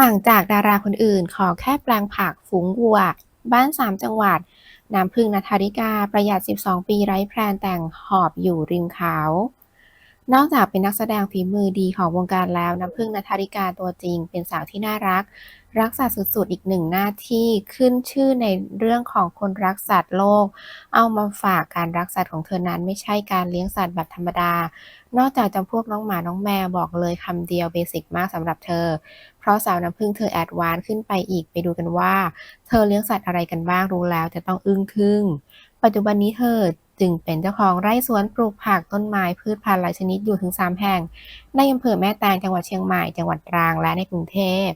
ต่างจากดาราคนอื่น ขอแค่แปลงผักฝูงวัว บ้านสามจังหวัด น้ำพึ่งนธาธิกา ประหยัด 12 ปีไร้แพลนแต่งหอบอยู่ริมเขา นอกจากเป็นนักแสดงฝีมือดีของวงการแล้ว น้ำพึ่งณฐาธิกาตัวจริง เป็นสาวที่น่ารัก รักสัตว์สุดๆ อีกหนึ่งหน้าที่ขึ้นชื่อในเรื่องของคนรักสัตว์โลก เอามาฝากการรักสัตว์ของเธอนั้นไม่ใช่การเลี้ยงสัตว์แบบธรรมดา นอกจากจำพวกน้องหมาน้องแมวบอกเลยคำเดียวเบสิกมากสำหรับเธอ เพราะสาวน้ำพึ่งเธอแอดวานซ์ขึ้นไปอีกไปดูกันว่า เธอเลี้ยงสัตว์อะไรกันบ้างรู้แล้วจะต้องอึ้งทึ่ง ปัจจุบันนี้เธอ จึงเป็นเจ้าของไร่สวนปลูกผักต้นไม้พืชพันธุ์หลายชนิดอยู่ถึง 3 แห่ง ในอำเภอแม่แตงจังหวัดเชียงใหม่ จังหวัดตรังและในกรุงเทพ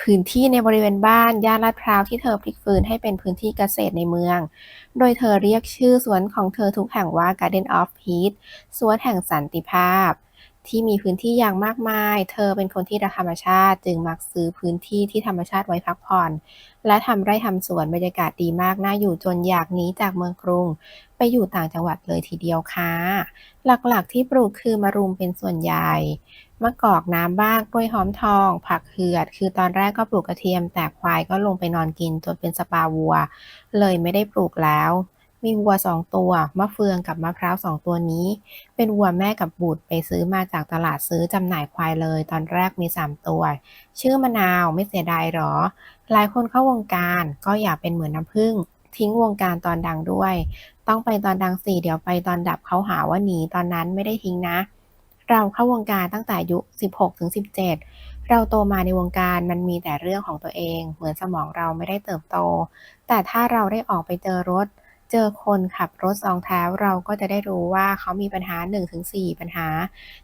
พื้นที่ในบริเวณบ้านย่านลาดพร้าวที่เธอพลิกฟื้นให้เป็นพื้นที่เกษตรในเมือง โดยเธอเรียกชื่อสวนของเธอทุกแห่งว่า Garden of Peace สวนแห่งสันติภาพ ที่มีพื้นที่อย่างมากมาย เธอเป็นคนที่รักธรรมชาติ จึงมักซื้อพื้นที่ที่ธรรมชาติไว้พักผ่อน และทำไร่ทำสวนบรรยากาศดีมากน่าอยู่จนอยากหนีจากเมืองกรุง ไปอยู่ต่างจังหวัดเลยทีเดียวค่ะ หลักๆที่ปลูกคือมะรุมเป็นส่วนใหญ่มะกอกน้ำบ้างกล้วยหอมทอง ผักเหือด คือตอนแรกก็ปลูกกระเทียม แต่ควายก็ลงไปนอนกินจนเป็นสปาวัว เลยไม่ได้ปลูกแล้ว มีวัวสองตัว มะเฟืองกับมะพร้าวสองตัวนี้ เป็นวัวแม่กับบุตรไปซื้อมาจากตลาดซื้อจำหน่ายควายเลย ตอนแรกมีสามตัว ชื่อมะนาวไม่เสียดายหรอ หลายคนเข้าวงการก็อยากเป็นเหมือนน้ำผึ้งทิ้งวงการตอนดังด้วย ต้องไปตอนดังสิเดี๋ยวไปตอนดับเขาหาว่าหนีตอนนั้นไม่ได้ทิ้งนะ เราเข้าวงการตั้งแต่อายุ 16-17 เราโตมาในวงการมันมีแต่เรื่องของตัวเอง เหมือนสมองเราไม่ได้เติบโต แต่ถ้าเราได้ออกไปเจอรถ เจอคนขับรถสองแถวเราก็จะได้รู้ว่าเขามีปัญหา 1-4 ปัญหา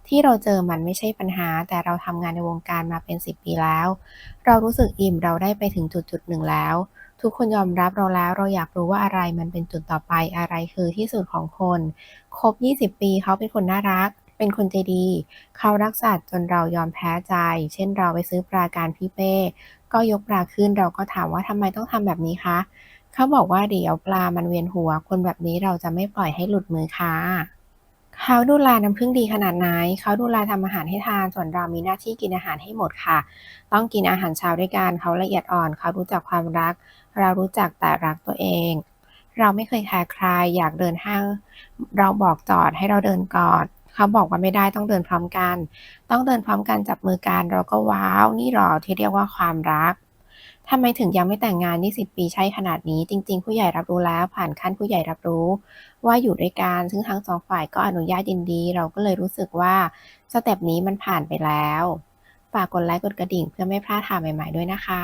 ที่เราเจอมันไม่ใช่ปัญหา แต่เราทำงานในวงการมาเป็น 10 ปีแล้ว เรารู้สึกอิ่มเราได้ไปถึงจุดจุดหนึ่งแล้ว ทุกคนยอมรับเราแล้วเราอยากรู้ว่าอะไรมันเป็นจุดต่อไปอะไรคือที่สุดของคน ครบ 20 ปีเขาเป็นคนน่ารักเป็นคนใจดี เขารักสัตว์จนเรายอมแพ้ใจ เช่นเราไปซื้อปลาการพี่เป้ ก็ยกปลาขึ้นเราก็ถามว่าทำไมต้องทำแบบนี้คะ เขาบอกว่าเดี๋ยวปลามันเวียนหัว คนแบบนี้เราจะไม่ปล่อยให้หลุดมือค่ะเขาดูแลน้ำผึ้งดีขนาดไหน เขาดูแลทำอาหารให้ทาน ส่วนเรามีหน้าที่กินอาหารให้หมดค่ะ ต้องกินอาหารเช้าด้วยกัน เขาละเอียดอ่อน เขารู้จักความรัก เรารู้จักแต่รักตัวเอง เราไม่เคยแคร์ใคร อยากเดินห้าง เราบอกจอดให้เราเดินก่อน เขาบอกว่าไม่ได้ต้องเดินพร้อมกัน ต้องเดินพร้อมกันจับมือกัน เราก็ว้าว นี่หรอที่เรียกว่าความรัก ทำไมถึงยังไม่แต่งงาน 20 ปีใช่ขนาดนี้ จริง ๆ ผู้ใหญ่รับรู้แล้วผ่านขั้นผู้ใหญ่รับรู้ ว่าอยู่ด้วยกันซึ่งทั้งสองฝ่ายก็อนุญาตยินดี เราก็เลยรู้สึกว่าสเต็ปนี้มันผ่านไปแล้ว ฝากกดไลค์กดกระดิ่งเพื่อไม่พลาดข่าวใหม่ ๆ ด้วยนะคะ